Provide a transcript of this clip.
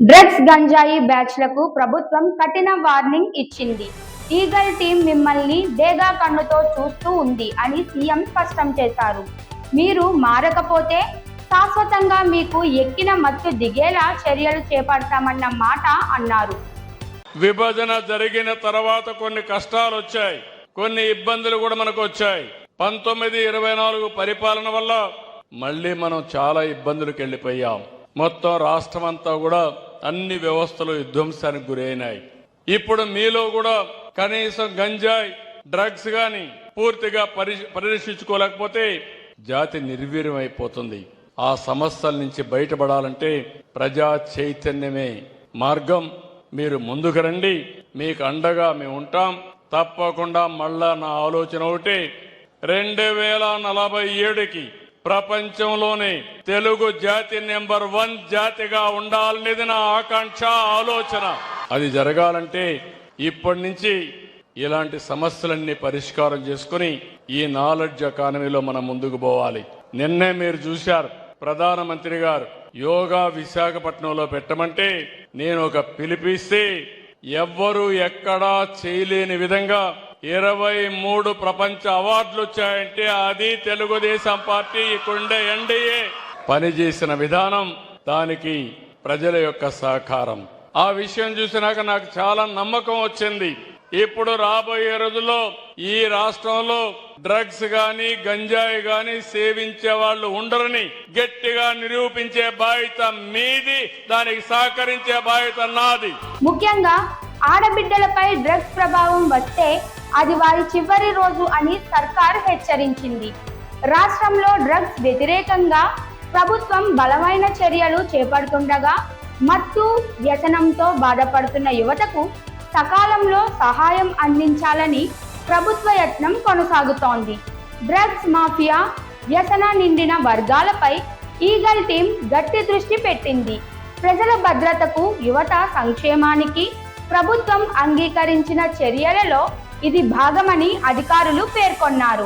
Drugs గంజాయి బ్యాచ్లకు ప్రభుత్వం కఠిన వార్నింగ్ ఇచ్చింది. ఈగల్ టీం మిమ్మల్ని డేగా కన్నుతో చూస్తూ ఉంది అని సీఎం స్పష్టం చేశారు. మీరు మారకపోతే శాశ్వతంగా మీకు ఎక్కిన మత్తు దిగేలా చర్యలు చేపడతామన్న మాట అన్నారు. విభజన జరిగిన తర్వాత కొన్ని కష్టాలు వచ్చాయి కొన్ని ఇబ్బందులు కూడా మనకు వచ్చాయి పంతొమ్మిది ఇరవై నాలుగు పరిపాలన వల్ల మళ్ళీ మనం చాలా ఇబ్బందులకు వెళ్ళిపోయాం మొత్తం రాష్ట్రం అంతా కూడా అన్ని వ్యవస్థలు విధ్వంసానికి గురైనాయి ఇప్పుడు మీలో కూడా కనీసం గంజాయి డ్రగ్స్ గాని పూర్తిగా పరి పరిరక్షించుకోలేకపోతే జాతి నిర్వీర్యం అయిపోతుంది ఆ సమస్యల నుంచి బయటపడాలంటే ప్రజా చైతన్యమే మార్గం. మీరు ముందుకు రండి మీకు అండగా మేము ఉంటాం. తప్పకుండా మళ్ళా నా ఆలోచన ఒకటి రెండు వేల నలభై ఏడుకి ప్రపంచంలోనే తెలుగు జాతి నెంబర్ వన్ జాతిగా ఉండాలనేది నా ఆకాంక్ష ఆలోచన. అది జరగాలంటే ఇప్పటి నుంచి ఇలాంటి సమస్యలన్నీ పరిష్కారం చేసుకుని ఈ నాలెడ్జ్ ఎకానమీలో మనం ముందుకు పోవాలి. నిన్నే మీరు చూశారు ప్రధానమంత్రి గారు యోగా విశాఖపట్నంలో పెట్టమంటే నేను ఒక పిలిపిస్తే ఎవ్వరూ ఎక్కడా చేయలేని విధంగా ఇరవై మూడు ప్రపంచ అవార్డులు వచ్చాయంటే అది తెలుగుదేశం పార్టీ ఇక్కడుండే ఎన్డీఏ పనిచేసిన విధానం దానికి ప్రజల యొక్క సహకారం. ఆ విషయం చూసినాక నాకు చాలా నమ్మకం వచ్చింది. ఇప్పుడు రాబోయే రోజుల్లో ఈ రాష్ట్రంలో డ్రగ్స్ గాని గంజాయి గాని సేవించే వాళ్ళు ఉండరని గట్టిగా నిరూపించే బాధ్యత మీది దానికి సహకరించే బాధ్యత నాది. ముఖ్యంగా ఆడబిడ్డలపై డ్రగ్స్ ప్రభావం వస్తే అది వారి చివరి రోజు అని సర్కార్ హెచ్చరించింది. రాష్ట్రంలో డ్రగ్స్ వ్యతిరేకంగా ప్రభుత్వం బలమైన చర్యలు చేపడుతుండగా మత్తు వ్యసనంతో బాధపడుతున్న యువతకు సకాలంలో సహాయం అందించాలని ప్రభుత్వ యత్నం కొనసాగుతోంది. డ్రగ్స్ మాఫియా వ్యసన నిండిన వర్గాలపై ఈగల్ టీం గట్టి దృష్టి పెట్టింది. ప్రజల భద్రతకు యువత సంక్షేమానికి ప్రభుత్వం అంగీకరించిన చర్యలలో ఇది భాగమని అధికారులు పేర్కొన్నారు.